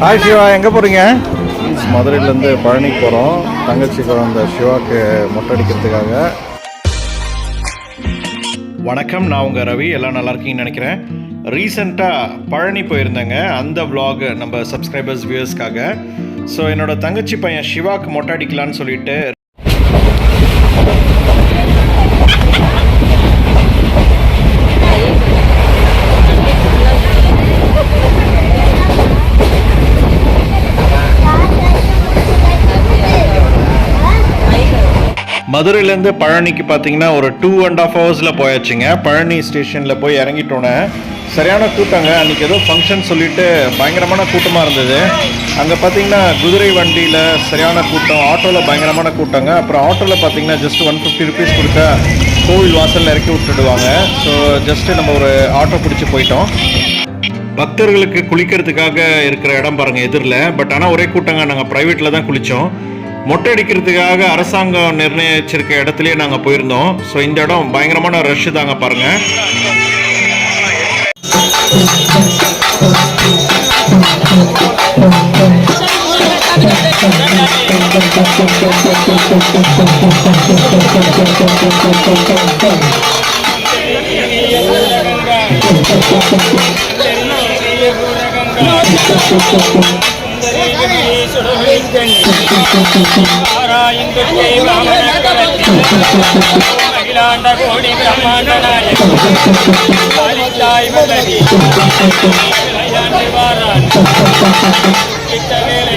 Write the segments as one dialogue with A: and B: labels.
A: Hi Siva எங்கே போகிறீங்க மதுரையிலேருந்து பழனிக்கு போகிறோம் தங்கச்சி குழந்த சிவாக்கு மொட்டை அடிக்கிறதுக்காக வணக்கம். நான் உங்கள் ரவி. எல்லாம் நல்லா இருக்கீங்கன்னு நினைக்கிறேன். ரீசெண்டாக பழனி போயிருந்தேங்க. அந்த vlog நம்ம சப்ஸ்கிரைபர்ஸ் வியூவர்ஸ்க்காக ஸோ என்னோட தங்கச்சி பையன் சிவாக்கு மொட்டை அடிக்கலான்னு சொல்லிட்டு மதுரையிலேருந்து பழனிக்கு பார்த்தீங்கன்னா ஒரு டூ அண்ட் ஆஃப் ஹவர்ஸில் போயாச்சுங்க. பழனி ஸ்டேஷனில் போய் இறங்கிட்டோன்னே சரியான கூட்டங்க. அன்றைக்கி ஏதோ ஃபங்க்ஷன் சொல்லிட்டு பயங்கரமான கூட்டமாக இருந்தது. அங்கே பார்த்தீங்கன்னா குதிரை வண்டியில் சரியான கூட்டம் ஆட்டோவில் பயங்கரமான கூட்டங்க. அப்புறம் ஆட்டோவில் பார்த்தீங்கன்னா ஜஸ்ட் ஒன் ஃபிஃப்டி ருபீஸ் கொடுத்தா கோவில் வாசலில் இறக்கி விட்டுடுவாங்க. ஸோ ஜஸ்ட்டு நம்ம ஒரு ஆட்டோ பிடிச்சி போயிட்டோம். பக்தர்களுக்கு குளிக்கிறதுக்காக இருக்கிற இடம் பாருங்கள் எதிரில். பட் ஆனால் ஒரே கூட்டங்க நாங்கள் ப்ரைவேட்டில் தான் குளித்தோம் மொட்டை அடிக்கிறதுக்காக அரசாங்கம் நிர்ணயிச்சிருக்க இடத்துலயே நாங்கள் போயிருந்தோம். ஸோ இந்த இடம் பயங்கரமான ரஷ் தாங்க பாருங்க.
B: அகிலாண்ட கோடி பிரம்மாண்ட நாயகி ஆதித்தாய் வல்லவி அயாண்டி வாரான் கிட்ட வேலை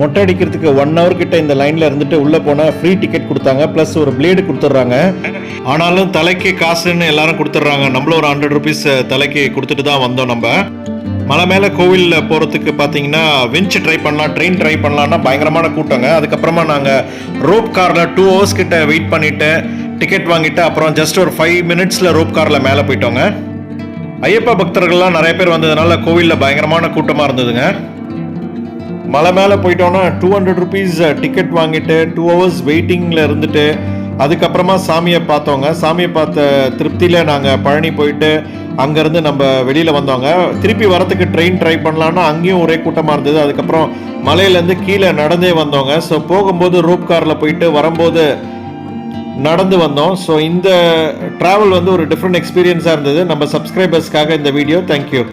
A: மொட்டை அடிக்கிறதுக்கு ஒன் ஹவர் கிட்ட இந்த லைன்ல இருந்துட்டு உள்ள போனா ஃப்ரீ டிக்கெட் கொடுத்தாங்க பிளஸ் ஒரு பிளேடு கொடுத்துட்றாங்க. ஆனாலும் தலைக்கு காசுன்னு எல்லாரும் கொடுத்துட்றாங்க. நம்மளும் ஒரு ஹண்ட்ரட் ருபீஸ் தலைக்கு கொடுத்துட்டு தான் வந்தோம் நம்ம. மலை மேலே கோவிலில் போகிறதுக்கு பார்த்தீங்கன்னா விஞ்ச் ட்ரை பண்ணலாம் ட்ரெயின் ட்ரை பண்ணலான்னா பயங்கரமான கூட்டங்க. அதுக்கப்புறமா நாங்கள் ரோப் காரில் டூ ஹவர்ஸ் கிட்ட வெயிட் பண்ணிவிட்டு டிக்கெட் வாங்கிட்டு அப்புறம் ஜஸ்ட் ஒரு ஃபைவ் மினிட்ஸில் ரோப் காரில் மேலே போயிட்டோங்க. ஐயப்பா பக்தர்கள்லாம் நிறைய பேர் வந்ததுனால கோவிலில் பயங்கரமான கூட்டமாக இருந்ததுங்க. மலை மேலே போயிட்டோன்னா டூ ஹண்ட்ரட் ருபீஸ் டிக்கெட் வாங்கிட்டு டூ ஹவர்ஸ் வெயிட்டிங்கில் இருந்துட்டு அதுக்கப்புறமா சாமியை பார்த்தோங்க. சாமியை பார்த்த திருப்தியில் நாங்கள் பழனி போயிட்டு அங்கேருந்து நம்ம வெளியில் வந்தோங்க. திருப்பி வரத்துக்கு ட்ரெயின் ட்ரை பண்ணலான்னா அங்கேயும் ஒரே கூட்டமாக இருந்தது. அதுக்கப்புறம் மலையிலேருந்து கீழே நடந்தே வந்தோங்க. ஸோ போகும்போது ரூப் காரில் போயிட்டு வரும்போது நடந்து வந்தோம். ஸோ இந்த ட்ராவல் வந்து ஒரு டிஃப்ரெண்ட் எக்ஸ்பீரியன்ஸாக இருந்தது. நம்ம சப்ஸ்கிரைபர்ஸ்க்காக இந்த வீடியோ தேங்க்யூ